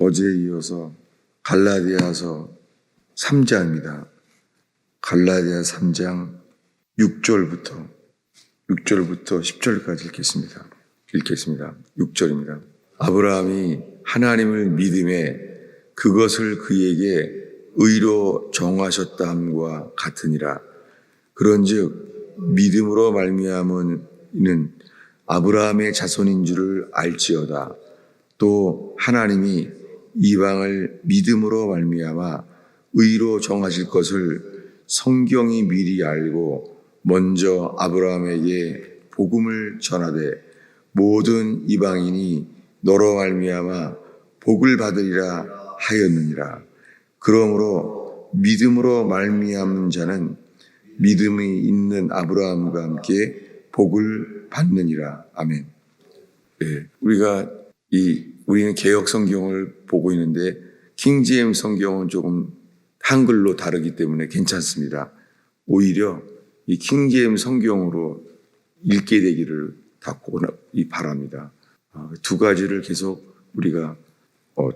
어제에 이어서 갈라디아서 3장입니다. 갈라디아 3장 6절부터 6절부터 10절까지 읽겠습니다. 읽겠습니다. 6절입니다. 아브라함이 하나님을 믿음에 그것을 그에게 의로 정하셨다 함과 같으니라. 그런즉 믿음으로 말미암은 이는 아브라함의 자손인 줄을 알지어다. 또 하나님이 이방을 믿음으로 말미암아 의로 정하실 것을 성경이 미리 알고 먼저 아브라함에게 복음을 전하되 모든 이방인이 너로 말미암아 복을 받으리라 하였느니라. 그러므로 믿음으로 말미암는 자는 믿음이 있는 아브라함과 함께 복을 받느니라. 아멘. 예, 우리가 이 우리는 개혁 성경을 보고 있는데 킹제임 성경은 조금 한글로 다르기 때문에 괜찮습니다. 오히려 이 킹제임 성경으로 읽게 되기를 다이 바랍니다. 아, 두 가지를 계속 우리가 어,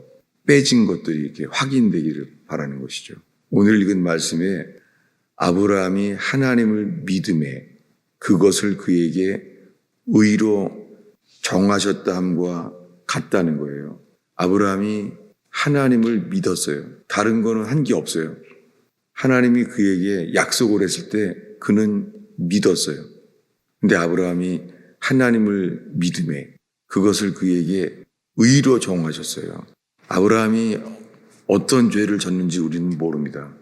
빼진 것들이 이렇게 확인되기를 바라는 것이죠. 오늘 읽은 말씀에 아브라함이 하나님을 믿음에 그것을 그에게 의로 정하셨다 함과 같다는 거예요. 아브라함이 하나님을 믿었어요. 다른 거는 한 게 없어요. 하나님이 그에게 약속을 했을 때 그는 믿었어요. 근데 아브라함이 하나님을 믿음에 그것을 그에게 의로 정하셨어요. 아브라함이 어떤 죄를 졌는지 우리는 모릅니다.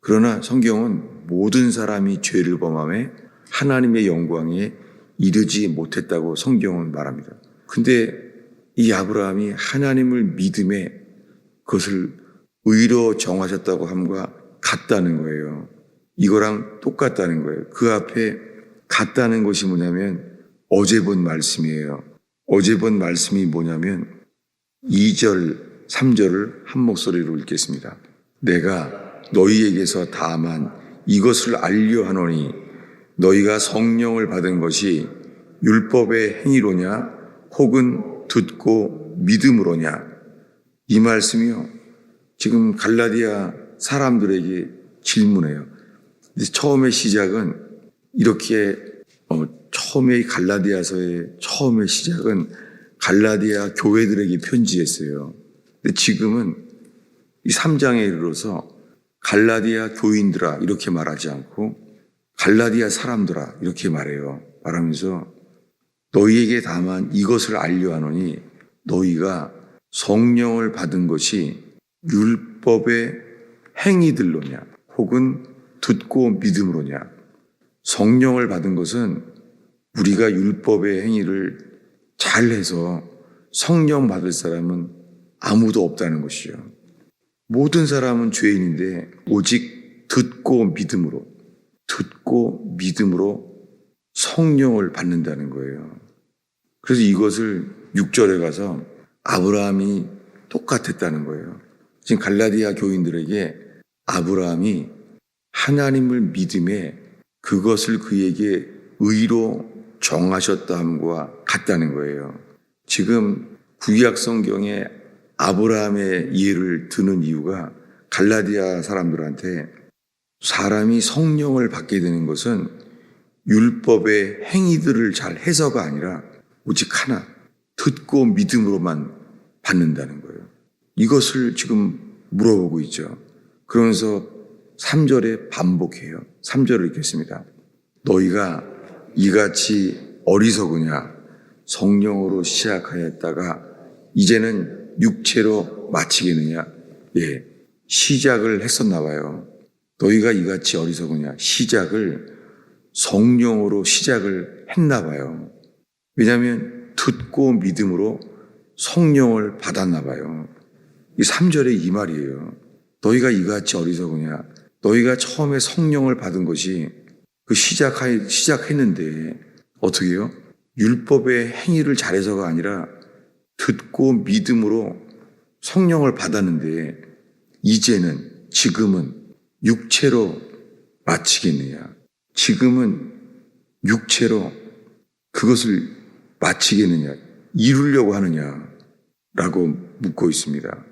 그러나 성경은 모든 사람이 죄를 범함에 하나님의 영광에 이르지 못했다고 성경은 말합니다. 근데 이 아브라함이 하나님을 믿음에 그것을 의로 정하셨다고 함과 같다는 거예요. 이거랑 똑같다는 거예요. 그 앞에 같다는 것이 뭐냐면 어제 본 말씀이에요. 어제 본 말씀이 뭐냐면 2절, 3절을 한 목소리로 읽겠습니다. 내가 너희에게서 다만 이것을 알려 하노니 너희가 성령을 받은 것이 율법의 행위로냐 혹은 듣고 믿음으로냐 이 말씀이요. 지금 갈라디아 사람들에게 질문해요. 처음의 시작은 이렇게 어, 처음에 갈라디아서의 처음의 시작은 갈라디아 교회들에게 편지했어요. 근데 지금은 이 3장에 이르러서 갈라디아 교인들아 이렇게 말하지 않고 갈라디아 사람들아 이렇게 말해요. 말하면서 너희에게 다만 이것을 알려 하노니 너희가 성령을 받은 것이 율법의 행위들로냐 혹은 듣고 믿음으로냐 성령을 받은 것은 우리가 율법의 행위를 잘해서 성령 받을 사람은 아무도 없다는 것이죠. 모든 사람은 죄인인데 오직 듣고 믿음으로 듣고 믿음으로 성령을 받는다는 거예요. 그래서 이것을 6절에 가서 아브라함이 똑같았다는 거예요. 지금 갈라디아 교인들에게 아브라함이 하나님을 믿음에 그것을 그에게 의로 정하셨다함과 같다는 거예요. 지금 구약 성경에 아브라함의 예를 드는 이유가 갈라디아 사람들한테 사람이 성령을 받게 되는 것은 율법의 행위들을 잘 해서가 아니라 오직 하나 듣고 믿음으로만 받는다는 거예요. 이것을 지금 물어보고 있죠. 그러면서 3절에 반복해요. 3절을 읽겠습니다. 너희가 이같이 어리석으냐 성령으로 시작하였다가 이제는 육체로 마치겠느냐 예 시작을 했었나 봐요. 너희가 이같이 어리석으냐 시작을 성령으로 시작을 했나 봐요. 왜냐하면 듣고 믿음으로 성령을 받았나 봐요. 이 3절에 이 말이에요. 너희가 이같이 어리석으냐 너희가 처음에 성령을 받은 것이 그 시작 시작했는데 어떻게 요 율법의 행위를 잘해서가 아니라 듣고 믿음으로 성령을 받았는데 이제는 지금은 육체로 마치겠느냐? 지금은 육체로 그것을 마치겠느냐? 이루려고 하느냐? 라고 묻고 있습니다.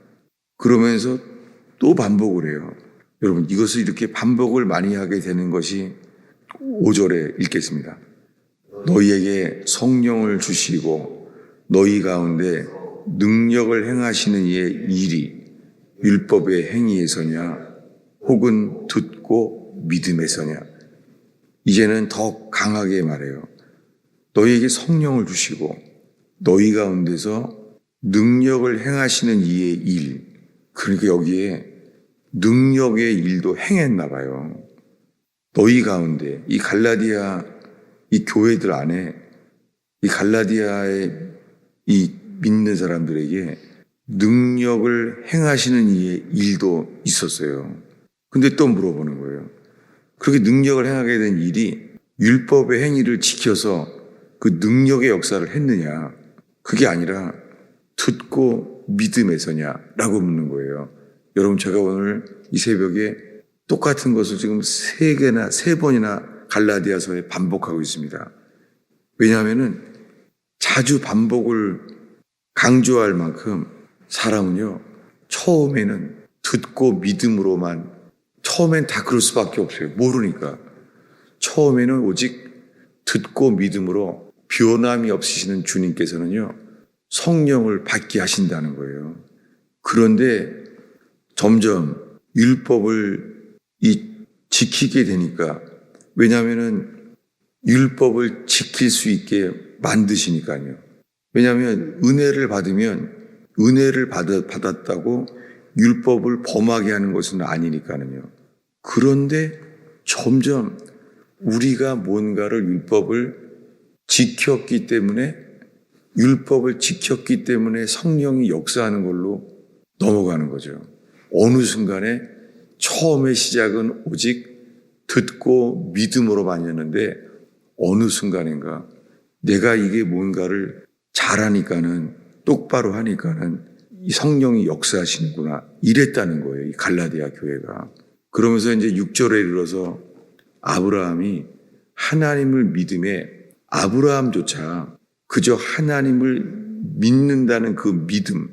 그러면서 또 반복을 해요. 여러분, 이것을 이렇게 반복을 많이 하게 되는 것이 5절에 읽겠습니다. 너희에게 성령을 주시고 너희 가운데 능력을 행하시는 이의 일이 율법의 행위에서냐 혹은 듣고 믿음에서냐 이제는 더 강하게 말해요. 너희에게 성령을 주시고 너희 가운데서 능력을 행하시는 이의 일 그러니까 여기에 능력의 일도 행했나 봐요. 너희 가운데 이 갈라디아 이 교회들 안에 이 갈라디아의 이 믿는 사람들에게 능력을 행하시는 이의 일도 있었어요. 근데 또 물어보는 거예요. 그렇게 능력을 행하게 된 일이 율법의 행위를 지켜서 그 능력의 역사를 했느냐? 그게 아니라 듣고 믿음에서냐라고 묻는 거예요. 여러분 제가 오늘 이 새벽에 똑같은 것을 지금 세 개나 세 번이나 갈라디아서에 반복하고 있습니다. 왜냐하면은 자주 반복을 강조할 만큼 사람은요 처음에는 듣고 믿음으로만 처음엔 다 그럴 수밖에 없어요. 모르니까 처음에는 오직 듣고 믿음으로 변함이 없으시는 주님께서는요 성령을 받게 하신다는 거예요. 그런데 점점 율법을 이 지키게 되니까 왜냐하면은 율법을 지킬 수 있게 만드시니까요. 왜냐하면 은혜를 받으면 은혜를 받았, 받았다고 율법을 범하게 하는 것은 아니니까는요. 그런데 점점 우리가 뭔가를 율법을 지켰기 때문에 율법을 지켰기 때문에 성령이 역사하는 걸로 넘어가는 거죠. 어느 순간에 처음의 시작은 오직 듣고 믿음으로만이었는데 어느 순간인가 내가 이게 뭔가를 잘하니까는 똑바로 하니까는 이 성령이 역사하시는구나 이랬다는 거예요. 이 갈라디아 교회가. 그러면서 이제 6절에 이르러서 아브라함이 하나님을 믿음에 아브라함조차 그저 하나님을 믿는다는 그 믿음,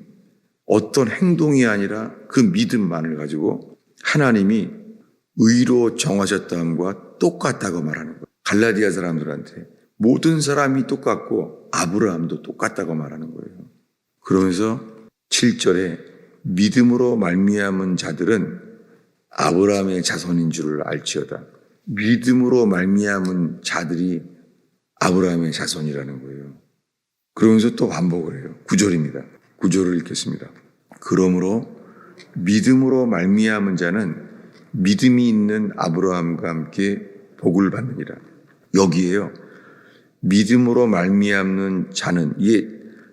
어떤 행동이 아니라 그 믿음만을 가지고 하나님이 의로 정하셨다함과 똑같다고 말하는 거예요. 갈라디아 사람들한테 모든 사람이 똑같고 아브라함도 똑같다고 말하는 거예요. 그러면서 7절에 믿음으로 말미암은 자들은 아브라함의 자손인 줄을 알지어다. 믿음으로 말미암은 자들이 아브라함의 자손이라는 거예요. 그러면서 또 반복을 해요. 9절입니다. 9절을 읽겠습니다. 그러므로 믿음으로 말미암은 자는 믿음이 있는 아브라함과 함께 복을 받느니라. 여기에요. 믿음으로 말미암는 자는 이게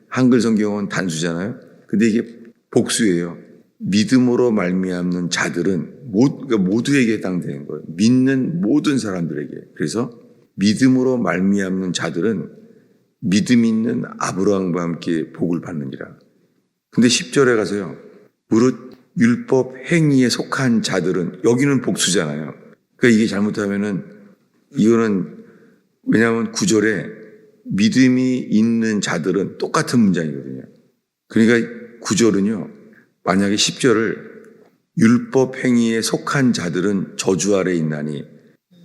한글 성경은 단수잖아요. 근데 이게 복수예요. 믿음으로 말미암는 자들은 그러니까 모두 에게 해당되는 거예요. 믿는 모든 사람들에게. 그래서 믿음으로 말미암는 자들은 믿음 있는 아브라함과 함께 복을 받느니라. 근데 10절에 가서요. 무릇 율법 행위에 속한 자들은 여기는 복수잖아요. 그러니까 이게 잘못하면은 이거는 왜냐하면 9절에 믿음이 있는 자들은 똑같은 문장이거든요. 그러니까 9절은요. 만약에 10절을 율법 행위에 속한 자들은 저주 아래 있나니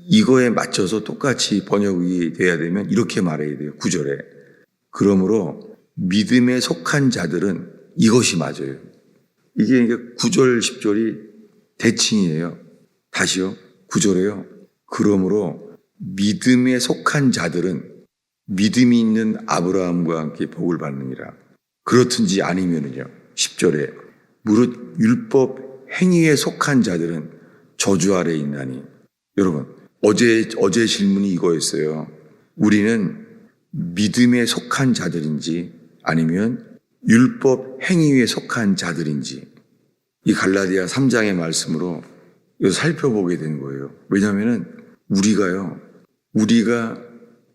이거에 맞춰서 똑같이 번역이 돼야 되면 이렇게 말해야 돼요. 9절에. 그러므로 믿음에 속한 자들은 이것이 맞아요. 이게 이제 9절, 10절이 대칭이에요. 다시요. 9절에요. 그러므로 믿음에 속한 자들은 믿음이 있는 아브라함과 함께 복을 받느니라. 그렇든지 아니면은요. 10절에 무릇 율법 행위에 속한 자들은 저주 아래 있나니. 여러분, 어제 어제 질문이 이거였어요. 우리는 믿음에 속한 자들인지 아니면 율법 행위에 속한 자들인지 이 갈라디아 3장의 말씀으로 살펴보게 된 거예요. 왜냐하면 우리가요, 우리가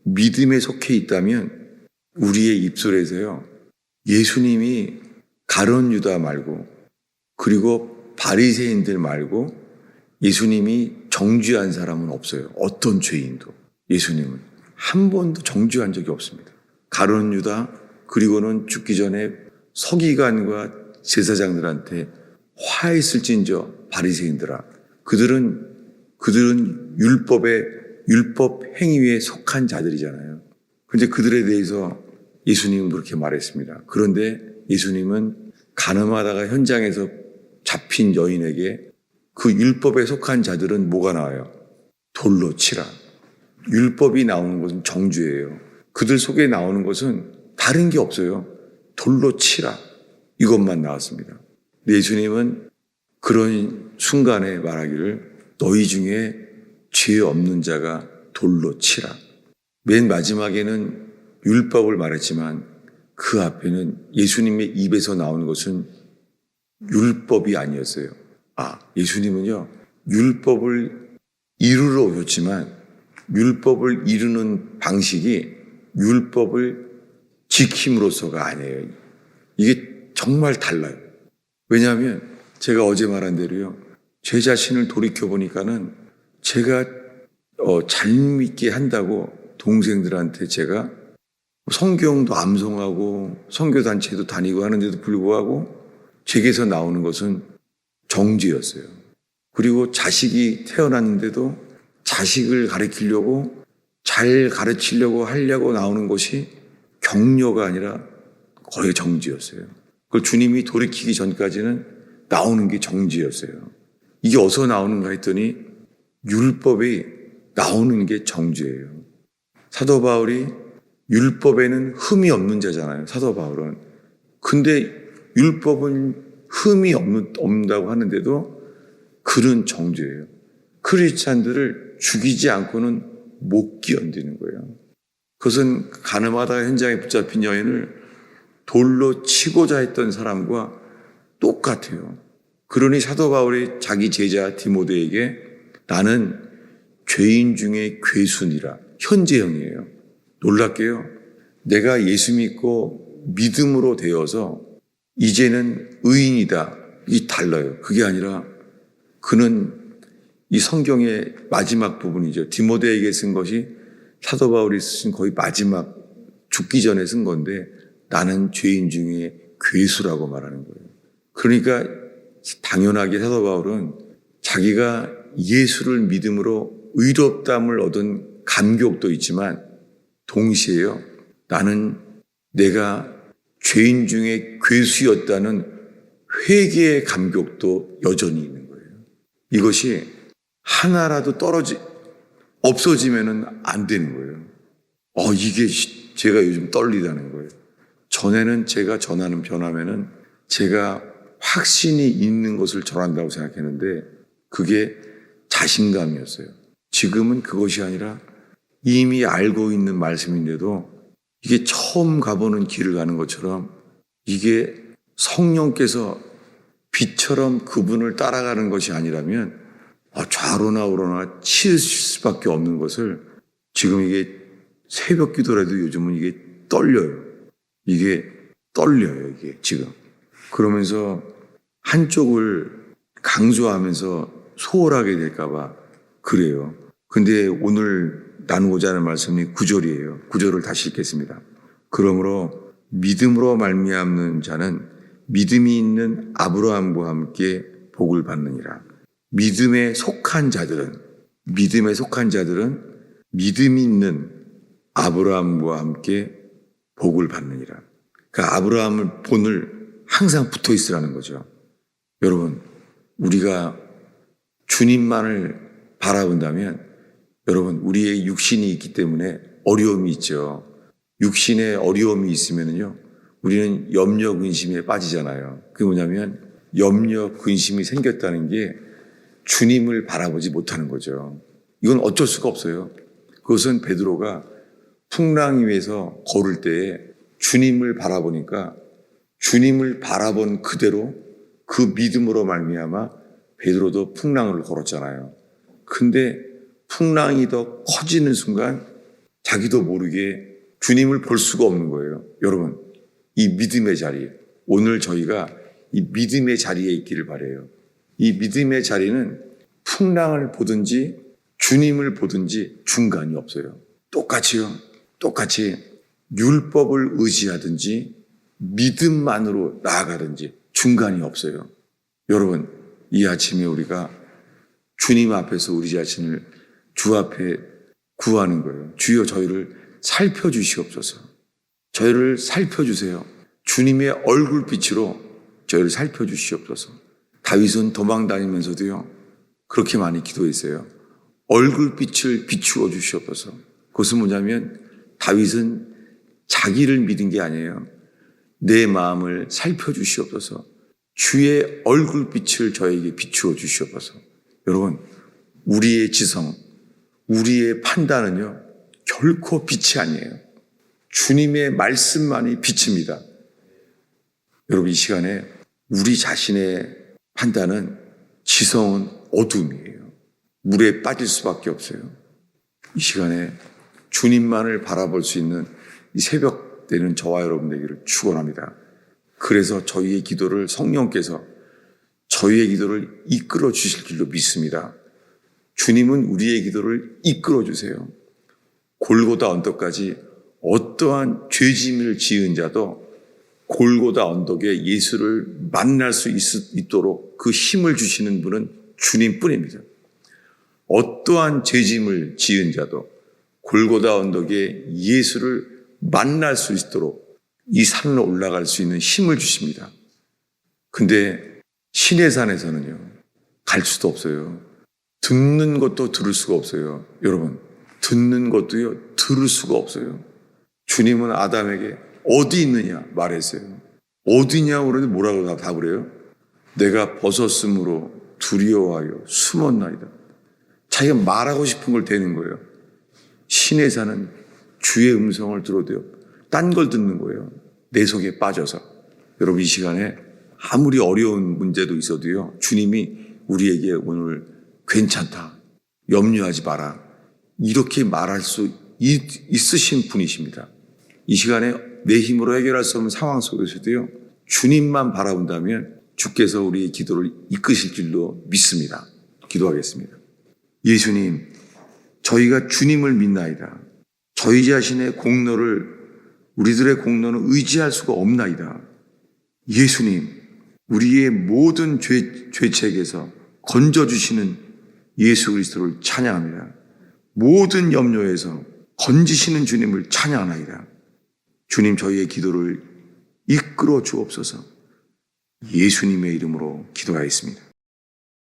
믿음에 속해 있다면 우리의 입술에서요, 예수님이 가론 유다 말고 그리고 바리새인들 말고 예수님이 정죄한 사람은 없어요. 어떤 죄인도 예수님은 한 번도 정죄한 적이 없습니다. 가론 유다 그리고는 죽기 전에 서기관과 제사장들한테 화했을진저 바리새인들아 그들은 그들은 율법의 율법 행위에 속한 자들이잖아요. 근데 그들에 대해서 예수님은 그렇게 말했습니다. 그런데 예수님은 가늠하다가 현장에서 잡힌 여인에게 그 율법에 속한 자들은 뭐가 나와요? 돌로 치라. 율법이 나오는 것은 정죄예요. 그들 속에 나오는 것은 다른 게 없어요. 돌로 치라. 이것만 나왔습니다. 예수님은 그런 순간에 말하기를 너희 중에 죄 없는 자가 돌로 치라. 맨 마지막에는 율법을 말했지만 그 앞에는 예수님의 입에서 나오는 것은 율법이 아니었어요. 아, 예수님은요, 율법을 이루러 오셨지만 율법을 이루는 방식이 율법을 지킴으로써가 아니에요. 이게 정말 달라요. 왜냐하면 제가 어제 말한 대로요. 제 자신을 돌이켜 보니까는 제가 어, 잘 믿게 한다고 동생들한테 제가 성경도 암송하고 성교단체도 다니고 하는데도 불구하고 제게서 나오는 것은 정죄였어요. 그리고 자식이 태어났는데도 자식을 가르치려고 잘 가르치려고 하려고 나오는 것이 격려가 아니라 거의 정죄였어요. 그걸 주님이 돌이키기 전까지는 나오는 게 정죄였어요. 이게 어디서 나오는가 했더니 율법이 나오는 게 정죄예요. 사도 바울이 율법에는 흠이 없는 자잖아요. 사도 바울은. 근데 율법은 흠이 없는, 없다고 하는데도 그는 정죄예요. 크리스찬들을 죽이지 않고는 못 견디는 거예요. 그것은 가늠하다 현장에 붙잡힌 여인을 돌로 치고자 했던 사람과 똑같아요. 그러니 사도 바울이 자기 제자 디모데에게 나는 죄인 중에 괴순이라 현재형이에요. 놀랍게요. 내가 예수 믿고 믿음으로 되어서 이제는 의인이다. 이 달라요. 그게 아니라 그는 이 성경의 마지막 부분이죠. 디모데에게 쓴 것이 사도 바울이 쓴 거의 마지막 죽기 전에 쓴 건데 나는 죄인 중에 괴수라고 말하는 거예요. 그러니까 당연하게 사도 바울은 자기가 예수를 믿음으로 의롭담을 얻은 감격도 있지만 동시에요. 나는 내가 죄인 중에 괴수였다는 회개의 감격도 여전히 있는 거예요. 이것이 하나라도 떨어지 없어지면은 안 되는 거예요. 어 이게 제가 요즘 떨리다는 거예요. 전에는 제가 전하는 변화면은 제가 확신이 있는 것을 전한다고 생각했는데 그게 자신감이었어요. 지금은 그것이 아니라 이미 알고 있는 말씀인데도 이게 처 음 가보는 길을 가는 것처럼 이게 성령께서 빛처럼 그분을 따라가는 것이 아니라면 아, 좌로나 우로나 치실 수밖에 없는 것을 지금 이게 새벽 기도라도 요즘은 이게 떨려요. 이게 떨려요, 이게 지금. 그러면서 한쪽을 강조하면서 소홀하게 될까봐 그래요. 근데 오늘 나누고자 하는 말씀이 구절이에요. 구절을 다시 읽겠습니다. 그러므로 믿음으로 말미암는 자는 믿음이 있는 아브라함과 함께 복을 받느니라. 믿음에 속한 자들은 믿음에 속한 자들은 믿음이 있는 아브라함과 함께 복을 받느니라. 그 아브라함을 본을 항상 붙어 있으라는 거죠. 여러분, 우리가 주님만을 바라본다면 여러분, 우리의 육신이 있기 때문에 어려움이 있죠. 육신에 어려움이 있으면요. 우리는 염려 근심에 빠지잖아요. 그게 뭐냐면 염려 근심이 생겼다는 게 주님을 바라보지 못하는 거죠. 이건 어쩔 수가 없어요. 그것은 베드로가 풍랑 위에서 걸을 때에 주님을 바라보니까 주님을 바라본 그대로 그 믿음으로 말미암아 베드로도 풍랑을 걸었잖아요. 근데 풍랑이 더 커지는 순간 자기도 모르게 주님을 볼 수가 없는 거예요. 여러분, 이 믿음의 자리, 오늘 저희가 이 믿음의 자리에 있기를 바래요. 이 믿음의 자리는 풍랑을 보든지 주님을 보든지 중간이 없어요. 똑같이요. 똑같이 율법을 의지하든지 믿음만으로 나아가든지 중간이 없어요. 여러분, 이 아침에 우리가 주님 앞에서 우리 자신을 주 앞에 구하는 거예요. 주여 저희를 살펴주시옵소서. 저희를 살펴주세요. 주님의 얼굴빛으로 저희를 살펴주시옵소서. 다윗은 도망 다니면서도요, 그렇게 많이 기도했어요. 얼굴빛을 비추어 주시옵소서. 그것은 뭐냐면 다윗은 자기를 믿은 게 아니에요. 내 마음을 살펴주시옵소서. 주의 얼굴빛을 저에게 비추어 주시옵소서. 여러분, 우리의 지성, 우리의 판단은요, 결코 빛이 아니에요. 주님의 말씀만이 빛입니다. 여러분, 이 시간에 우리 자신의 판단은 지성은 어둠이에요. 물에 빠질 수밖에 없어요. 이 시간에 주님만을 바라볼 수 있는 이 새벽 되는 저와 여러분 되기를 축원합니다. 그래서 저희의 기도를 성령께서 저희의 기도를 이끌어 주실 길로 믿습니다. 주님은 우리의 기도를 이끌어 주세요. 골고다 언덕까지 어떠한 죄짐을 지은 자도 골고다 언덕에 예수를 만날 수 있, 있도록 그 힘을 주시는 분은 주님뿐입니다. 어떠한 죄짐을 지은 자도 골고다 언덕에 예수를 만날 수 있도록 이 산을 올라갈 수 있는 힘을 주십니다. 근데 신의 산에서는요, 갈 수도 없어요. 듣는 것도 들을 수가 없어요. 여러분, 듣는 것도요, 들을 수가 없어요. 주님은 아담에게 어디 있느냐 말했어요. 어디냐고 그러는데 뭐라고 답을 해요? 내가 벗었으므로 두려워하여 숨었나이다. 자기가 말하고 싶은 걸 되는 거예요. 신의 산은 주의 음성을 들어도요. 딴 걸 듣는 거예요. 내 속에 빠져서. 여러분 이 시간에 아무리 어려운 문제도 있어도요. 주님이 우리에게 오늘 괜찮다. 염려하지 마라. 이렇게 말할 수 있, 있으신 분이십니다. 이 시간에 내 힘으로 해결할 수 없는 상황 속에서도요. 주님만 바라본다면 주께서 우리의 기도를 이끄실 줄로 믿습니다. 기도하겠습니다. 예수님, 저희가 주님을 믿나이다. 저희 자신의 공로를 우리들의 공로는 의지할 수가 없나이다. 예수님, 우리의 모든 죄, 죄책에서 건져주시는 예수 그리스도를 찬양합니다. 모든 염려에서 건지시는 주님을 찬양하나이다. 주님 저희의 기도를 이끌어 주옵소서 예수님의 이름으로 기도하였습니다.